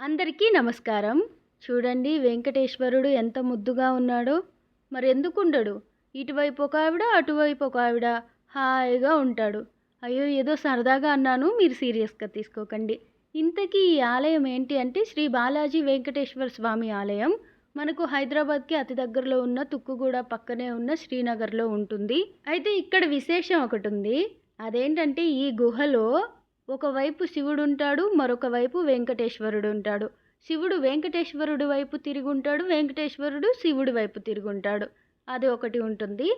అందరికీ నమస్కారం. చూడండి వెంకటేశ్వరుడు ఎంత ముద్దుగా ఉన్నాడో. మరి ఎందుకుండడు? ఇటువైపు ఒక ఆవిడ అటువైపు ఒక ఆవిడ హాయిగా ఉంటాడు. అయ్యో ఏదో సరదాగా అన్నాను. మీరు సీరియస్గా తీసుకోకండి. ఇంతకీ ఈ ఆలయం ఏంటి అంటే శ్రీ బాలాజీ వెంకటేశ్వర స్వామి ఆలయం. మనకు హైదరాబాద్కి అతి దగ్గరలో ఉన్న తుక్కుగూడ పక్కనే ఉన్న శ్రీనగర్లో ఉంటుంది. అయితే ఇక్కడ విశేషం ఒకటి ఉంది అదేంటంటే ఈ గుహలో ఒకవైపు శివుడు ఉంటాడు మరొక వైపు వెంకటేశ్వరుడు ఉంటాడు శివుడు వెంకటేశ్వరుడు వైపు తిరుగుంటాడు వెంకటేశ్వరుడు శివుడి వైపు తిరుగుంటాడు. అది ఒకటి ఉంటుంది.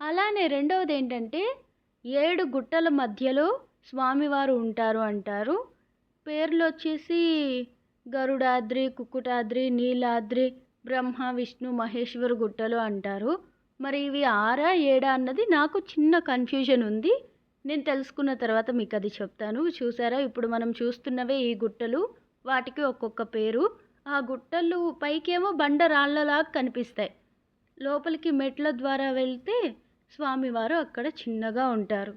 అలానే రెండవది ఏంటంటే ఏడు గుట్టల మధ్యలో స్వామివారు ఉంటారు అంటారు. పేర్లు వచ్చేసి గరుడాద్రి కుక్కుటాద్రి నీలాద్రి బ్రహ్మ విష్ణు మహేశ్వర గుట్టలు అంటారు. మరి ఇవి ఆరా ఏడా అన్నది నాకు చిన్న కన్ఫ్యూజన్ ఉంది నేను తెలుసుకున్న తర్వాత మీకు అది చెప్తాను. చూసారా? ఇప్పుడు మనం చూస్తున్నవే ఈ గుట్టలు. వాటికి ఒక్కొక్క పేరు. ఆ గుట్టలు పైకేమో బండ రాళ్ళలాగా కనిపిస్తాయి. లోపలికి మెట్ల ద్వారా వెళ్తే స్వామివారు అక్కడ చిన్నగా ఉంటారు.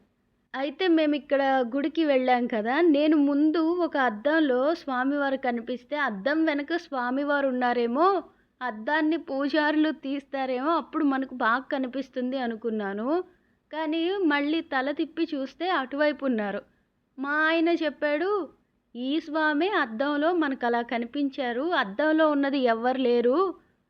అయితే మేము ఇక్కడ గుడికి వెళ్ళాం కదా. నేను ముందు ఒక అద్దంలో స్వామివారు కనిపిస్తే అద్దం వెనక స్వామివారు ఉన్నారేమో అద్దాన్ని పూజారులు తీస్తారేమో అప్పుడు మనకు బాగా కనిపిస్తుంది అనుకున్నాను. కానీ మళ్ళీ తల తిప్పి చూస్తే అటువైపు ఉన్నారు మా ఆయన చెప్పాడు ఈ స్వామి అద్దంలో మనకు అలా కనిపించారు అద్దంలో ఉన్నది ఎవ్వరు లేరు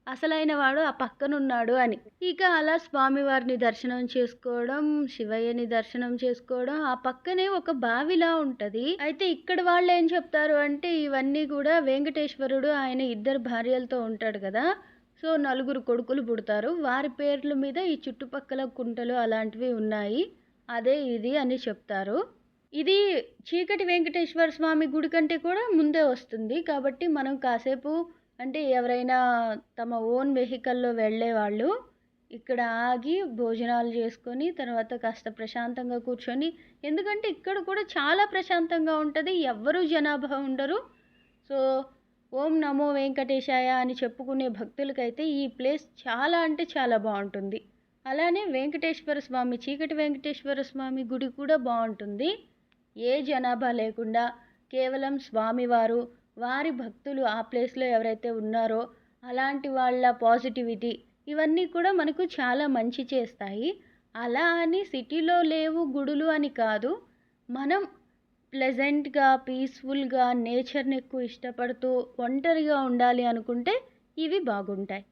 అసలైన వాడు ఆ పక్కనున్నాడు అని. ఇక అలా స్వామివారిని దర్శనం చేసుకోవడం శివయ్యని దర్శనం చేసుకోవడం ఆ పక్కనే ఒక బావిలా ఉంటుంది. అయితే ఇక్కడ వాళ్ళు ఏం చెప్తారు అంటే ఇవన్నీ కూడా వెంకటేశ్వరుడు ఆయన ఇద్దరు భార్యలతో ఉంటాడు కదా సో నలుగురు కొడుకులు పుడతారు. వారి పేర్ల మీద ఈ చుట్టుపక్కల కుంటలు అలాంటివి ఉన్నాయి. అదే ఇది అని చెప్తారు. ఇది చీకటి వెంకటేశ్వర స్వామి గుడి కంటే కూడా ముందే వస్తుంది. కాబట్టి మనం కాసేపు అంటే ఎవరైనా తమ ఓన్ వెహికల్లో వెళ్ళే వాళ్ళు ఇక్కడ ఆగి భోజనాలు చేసుకొని తర్వాత కాస్త ప్రశాంతంగా కూర్చొని ఎందుకంటే ఇక్కడ కూడా చాలా ప్రశాంతంగా ఉంటుంది. ఎవ్వరూ జనాభా ఉండరు. సో ఓం నమో వెంకటేశాయ అని చెప్పుకునే భక్తులకైతే ఈ ప్లేస్ చాలా అంటే చాలా బాగుంటుంది. అలానే వెంకటేశ్వర స్వామి చీకటి వెంకటేశ్వర స్వామి గుడి కూడా బాగుంటుంది. ఏ జనాభా లేకుండా కేవలం స్వామివారు వారి భక్తులు ఆ ప్లేస్లో ఎవరైతే ఉన్నారో అలాంటి వాళ్ళ పాజిటివిటీ ఇవన్నీ కూడా మనకు చాలా మంచి చేస్తాయి. అలా అని సిటీలో లేవు గుడులు అని కాదు. మనం ప్లెజెంట్గా పీస్ఫుల్గా నేచర్ని ఎక్కువ ఇష్టపడుతూ ఒంటరిగా ఉండాలి అనుకుంటే ఇవి బాగుంటాయి.